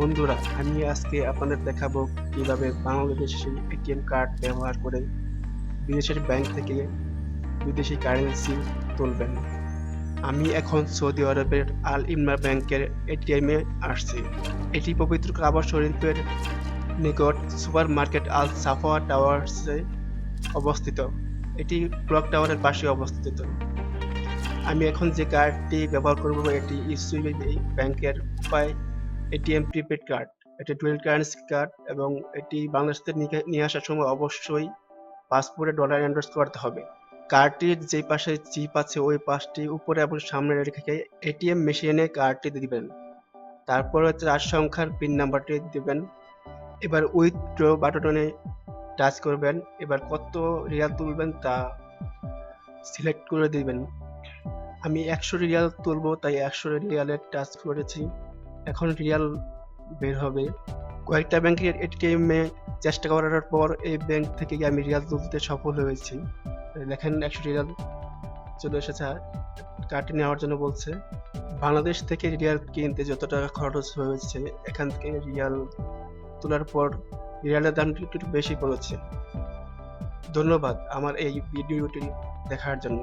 বন্ধুরা, আমি আজকে আপনাদের দেখাবো কীভাবে বাংলাদেশের এটিএম কার্ড ব্যবহার করে বিদেশের ব্যাংক থেকে বিদেশি কারেন্সি তুলবেন। আমি এখন সৌদি আরবের আল ইমরা ব্যাংকের এটিএমে আসছি। এটি পবিত্র কাবা শরীফের নিকট সুপার মার্কেট আল সাফা টাওয়ার্সে অবস্থিত। এটি ক্লক টাওয়ারের পাশে অবস্থিত। আমি এখন যে কার্ডটি ব্যবহার করব, এটি ইসিবি ব্যাংকের উপায় এটিএম প্রিপেড কার্ড এটি ডুয়েল কারেন্সি কার্ড এবং এটি বাংলাদেশ নিয়ে- আসার সময় অবশ্যই পাসপোর্টে ডলার এন্ডোর্স করতে হবে। কার্ডটির যে পাশে চিপ আছে, ওই পাশটি উপরে এবং সামনে রেখে এটিএম মেশিনে কার্ডটি দিবেন। তারপরে চার সংখ্যার পিন নাম্বারটি দিবেন। এবার উইথড্র বাটনে টাচ করবেন। এবার কত রিয়াল তুলবেন তা সিলেক্ট করে দিবেন। আমি একশো রিয়াল তুলবো, তাই একশো রিয়ালের টাচ করেছি। এখন রিয়াল বের হবে। কয়েকটা ব্যাংকের এটিএম চেষ্টা করার পর এই ব্যাংক থেকে আমি রিয়াল তুলতে সফল হয়েছি। দেখেন একশো রিয়াল চলে এসেছে। কার্ডটি নেওয়ার জন্য বলছে, বাংলাদেশ থেকে রিয়াল কিনতে যত টাকা খরচ হয়েছে, এখান থেকে রিয়াল তোলার পর রিয়ালের দাম একটু বেশি পড়েছে। ধন্যবাদ আমার এই ভিডিওটি দেখার জন্য।